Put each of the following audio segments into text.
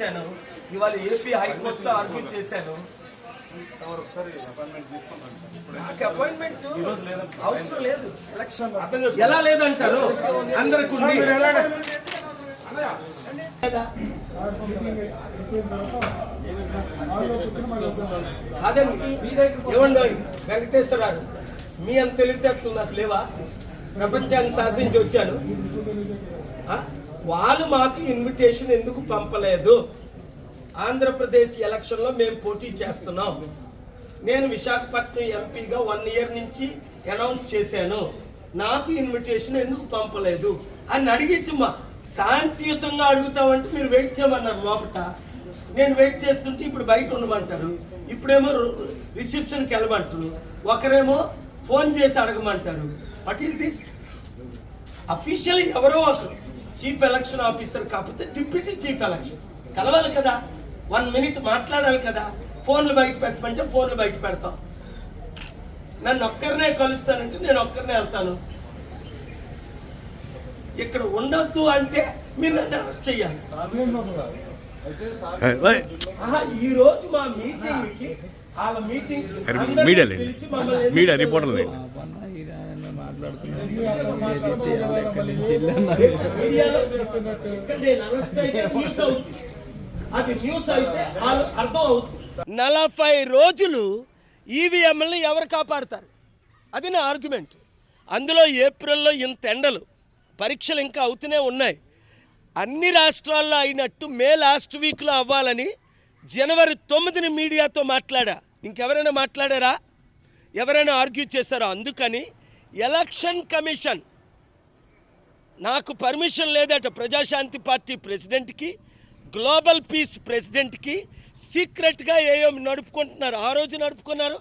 ఇచ్చాను ఇవాళ ఏపీ హైకోర్టులో ఆర్గ్యూ చేశాను. నాకు అపాయింట్మెంట్ అవసరం లేదు. ఎలక్షన్ ఎలా లేదంటారు? అందరికి ఉండి లేదా? కాదండి. ఏమండి? వెంకటేశ్వరరావు మీ అంత తెలివితేటలు నాకు లేవా? ప్రపంచాన్ని శాసించి వచ్చాను. వాళ్ళు మాకు ఇన్విటేషన్ ఎందుకు పంపలేదు? ఆంధ్రప్రదేశ్ ఎలక్షన్లో మేము పోటీ చేస్తున్నాం. నేను విశాఖపట్నం ఎంపీగా వన్ ఇయర్ నుంచి అనౌన్స్ చేశాను. నాకు ఇన్విటేషన్ ఎందుకు పంపలేదు? అని అడిగేసి మా శాంతియుతంగా అడుగుతామంటే మీరు వెయిట్ చేయమన్నారు లోపట. నేను వెయిట్ చేస్తుంటే ఇప్పుడు బయట ఉండమంటారు. ఇప్పుడేమో రిసెప్షన్కి వెళ్ళమంటారు. ఒకరేమో ఫోన్ చేసి అడగమంటారు. వాట్ ఈస్ దిస్ అఫీషియల్ ఎవరో ఒకరు. చీఫ్ ఎలక్షన్ ఆఫీసర్ కాకపోతే డిప్యూటీ చీఫ్ ఎలక్షన్ కలవాలి కదా. వన్ మినిట్ మాట్లాడాలి కదా. ఫోన్లు బయట పెట్టమంటే ఫోన్లు బయట పెడతాం. నన్ను ఒక్కరినే కలుస్తానంటే నేను ఒక్కరినే వెళ్తాను. ఇక్కడ ఉండొద్దు అంటే మీరు నన్ను అరెస్ట్ చేయాలి ఈ రోజు మా మీటింగ్కి వాళ్ళ మీటింగ్. మీడియా రిపోర్టర్లు నలభై రోజులు ఈవీఎంలను ఎవరు కాపాడుతారు? అది నా ఆర్గ్యుమెంట్. అందులో ఏప్రిల్లో ఇంత ఎండలు పరీక్షలు ఇంకా అవుతూనే ఉన్నాయి. అన్ని రాష్ట్రాల్లో అయినట్టు మే లాస్ట్ వీక్లో అవ్వాలని జనవరి తొమ్మిదిని మీడియాతో మాట్లాడా. ఇంకెవరైనా మాట్లాడారా? ఎవరైనా ఆర్గ్యూ చేశారో? అందుకని ఎలక్షన్ కమిషన్. నాకు పర్మిషన్ లేదట ప్రజాశాంతి పార్టీ ప్రెసిడెంట్కి గ్లోబల్ పీస్ ప్రెసిడెంట్కి సీక్రెట్గా ఏయో నడుపుకుంటున్నారు. ఆ రోజు నడుపుకున్నారు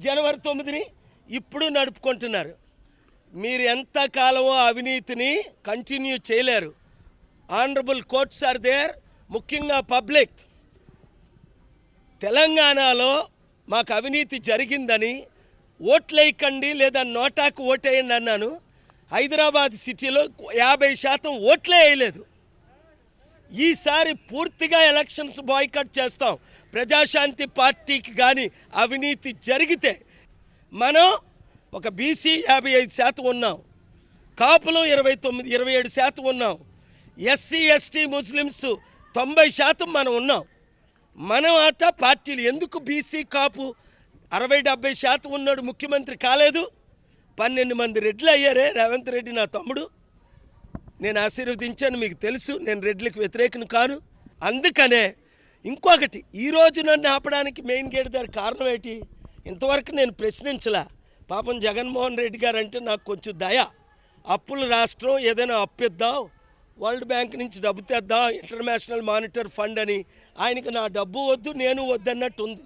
జనవరి తొమ్మిదిని ఇప్పుడు నడుపుకుంటున్నారు. మీరు ఎంత కాలమో అవినీతిని కంటిన్యూ చేయలేరు. ఆనరబుల్ కోర్ట్స్ ఆర్ దేర్ ముఖ్యంగా పబ్లిక్. తెలంగాణలో మాకు అవినీతి జరిగిందని ఓట్లేయకండి లేదా నోటాకు ఓటేయండి అన్నాను. హైదరాబాద్ సిటీలో యాభై శాతం ఓట్లే వేయలేదు. ఈసారి పూర్తిగా ఎలక్షన్స్ బాయ్కట్ చేస్తాం. ప్రజాశాంతి పార్టీకి కానీ అవినీతి జరిగితే మనం ఒక బీసీ యాభై ఐదు శాతం ఉన్నాం. కాపులు ఇరవై తొమ్మిది ఇరవై ఏడు శాతం ఉన్నాం. ఎస్సీ ఎస్టీ ముస్లిమ్స్ తొంభై శాతం మనం ఉన్నాం. మనం ఆట పార్టీలు ఎందుకు బీసీ కాపు అరవై డెబ్బై శాతం ఉన్నాడు ముఖ్యమంత్రి కాలేదు. పన్నెండు మంది రెడ్లు అయ్యారే. రేవంత్ రెడ్డి నా తమ్ముడు. నేను ఆశీర్వదించాను మీకు తెలుసు. నేను రెడ్లకు వ్యతిరేకను కాను. అందుకనే ఇంకొకటి ఈరోజు నన్ను ఆపడానికి మెయిన్ గేట్ దగ్గర కారణం ఏంటి? ఇంతవరకు నేను ప్రశ్నించలా. పాపం జగన్మోహన్ రెడ్డి గారు అంటే నాకు కొంచెం దయ. అప్పుల రాష్ట్రం ఏదైనా అప్పిద్దాం. వరల్డ్ బ్యాంక్ నుంచి డబ్బు తెద్దాం. ఇంటర్నేషనల్ మానిటర్ ఫండ్ అని. ఆయనకి నా డబ్బు వద్దు నేను వద్దన్నట్టు ఉంది